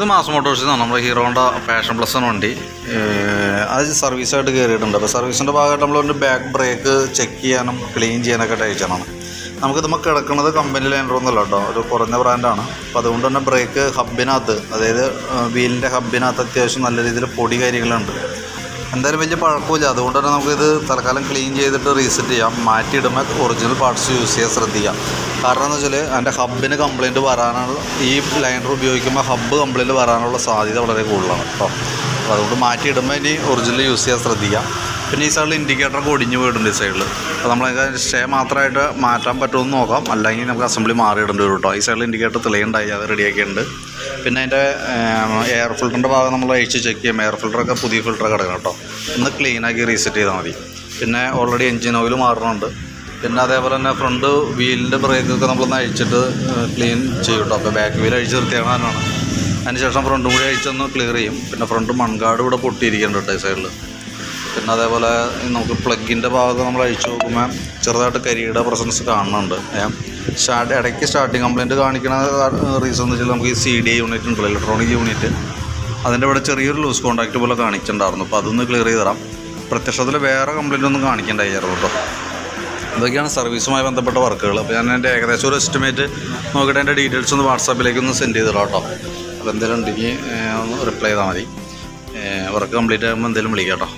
ഇത് മാസം മോട്ടോഴ്സിൽ നിന്നാണ് നമ്മുടെ ഹീറോണ്ട പാഷൻ പ്ലസ് എന്ന വണ്ടി. അത് സർവീസായിട്ട് കയറിയിട്ടുണ്ട്. അപ്പോൾ സർവീസിന്റെ ഭാഗമായിട്ട് നമ്മൾ ബാക്ക് ബ്രേക്ക് ചെക്ക് ചെയ്യാനും ക്ലീൻ ചെയ്യാനൊക്കെ അയച്ചാണ് നമുക്ക് നമുക്ക് കിടക്കുന്നത് കമ്പനി ലൈനറൊന്നുമല്ല കേട്ടോ. ഒരു കുറഞ്ഞ ബ്രാൻഡാണ് അപ്പോൾ അതുകൊണ്ട് തന്നെ ബ്രേക്ക് ഹബിനകത്ത് അതായത് വീലിന്റെ ഹബിനകത്ത് അത്യാവശ്യം നല്ല രീതിയിൽ പൊടി കാര്യങ്ങളുണ്ട് എന്തായാലും വലിയ പഴക്കമില്ല. അതുകൊണ്ട് തന്നെ നമുക്കിത് തൽക്കാലം ക്ലീൻ ചെയ്തിട്ട് റീസെറ്റ് ചെയ്യാം. മാറ്റിയിടുമ്പോൾ ഒറിജിനൽ പാർട്സ് യൂസ് ചെയ്യാൻ ശ്രദ്ധിക്കാം. കാരണം എന്ന് വെച്ചാൽ അതിന്റെ ഹബിന് കംപ്ലയിന്റ് വരാനുള്ള ഈ ലൈനർ ഉപയോഗിക്കുമ്പോൾ ഹബ്ബ് കംപ്ലയിന്റ് വരാനുള്ള സാധ്യത വളരെ കൂടുതലാണ് കേട്ടോ അപ്പോൾ അതുകൊണ്ട് മാറ്റിയിടുമ്പോൾ ഇനി ഒറിജിനൽ യൂസ് ചെയ്യാൻ ശ്രദ്ധിക്കാം. പിന്നെ ഈ സൈഡിൽ ഇൻഡിക്കേറ്ററൊക്കെ ഒടിഞ്ഞു പോയിട്ടുണ്ട് ഈ സൈഡിൽ അപ്പോൾ നമ്മൾ സ്റ്റേ മാത്രമായിട്ട് മാറ്റാൻ പറ്റുമെന്ന് നോക്കാം. അല്ലെങ്കിൽ നമുക്ക് അസംബ്ലി മാറിയിടേണ്ടി വരും കേട്ടോ ഈ സൈഡിൽ ഇൻഡിക്കേറ്റർ തെളിയുണ്ടായി അത് റെഡിയാക്കിയിട്ടുണ്ട് പിന്നെ അതിന്റെ എയർ ഫിൽറ്ററിന്റെ ഭാഗം നമ്മൾ അഴിച്ച് ചെക്ക് ചെയ്യാം. എയർ ഫിൽറ്ററൊക്കെ പുതിയ ഫിൽറ്ററൊക്കെ കിടക്കണം കേട്ടോ ഒന്ന് ക്ലീനാക്കി റീസെറ്റ് ചെയ്താൽ മതി. പിന്നെ ഓൾറെഡി എൻജിൻ ഓയിൽ മാറുന്നുണ്ട് പിന്നെ അതേപോലെ തന്നെ ഫ്രണ്ട് വീലിന്റെ ബ്രേക്കൊക്കെ നമ്മളൊന്ന് അഴിച്ചിട്ട് ക്ലീൻ ചെയ്യും കേട്ടോ അപ്പോൾ ബാക്ക് വീൽ അഴിച്ച് നിർത്തിയാണ് അതിനുശേഷം ഫ്രണ്ടും കൂടി അഴിച്ചൊന്ന് ക്ലിയർ ചെയ്യും. പിന്നെ ഫ്രണ്ട് മൺകാട് ഇവിടെ പൊട്ടിയിരിക്കുന്നുണ്ട് കേട്ടോ ഈ സൈഡിൽ പിന്നെ അതേപോലെ നമുക്ക് പ്ലഗിന്റെ ഭാഗത്ത് നമ്മൾ അഴിച്ചു നോക്കുമ്പോൾ ചെറുതായിട്ട് കരിയുടെ പ്രസൻസ് കാണുന്നുണ്ട്. സ്റ്റാർട്ട് ഇടയ്ക്ക് സ്റ്റാർട്ടിങ് കംപ്ലയിന്റ് കാണിക്കുന്ന റീസൺ എന്ന് വെച്ചാൽ നമുക്ക് ഈ സി ഡി യൂണിറ്റ് ഉണ്ടല്ലോ ഇലക്ട്രോണിക് യൂണിറ്റ് അതിന്റെ ഇവിടെ ചെറിയൊരു ലൂസ് കോൺടാക്റ്റ് പോലെ കാണിച്ചിട്ടുണ്ടായിരുന്നു. അപ്പോൾ അതൊന്ന് ക്ലിയർ ചെയ്ത് തരാം. പ്രത്യക്ഷത്തിൽ വേറെ കംപ്ലയിന്റ് ഒന്നും കാണിക്കേണ്ടായിരുന്നു കേട്ടോ. ഇതൊക്കെയാണ് സർവീസുമായി ബന്ധപ്പെട്ട വർക്കുകൾ അപ്പോൾ ഞാൻ എന്റെ ഏകദേശം ഒരു എസ്റ്റിമേറ്റ് നോക്കിയിട്ട് എന്റെ ഡീറ്റെയിൽസ് ഒന്ന് വാട്സാപ്പിലേക്ക് ഒന്ന് സെൻഡ് ചെയ്തിടാം കേട്ടോ. അപ്പോൾ എന്തെങ്കിലും ഉണ്ടെങ്കിൽ ഒന്ന് റിപ്ലൈ ചെയ്താൽ മതി. വർക്ക് കംപ്ലീറ്റ് ആകുമ്പോൾ എന്തെങ്കിലും വിളിക്കാം കേട്ടോ.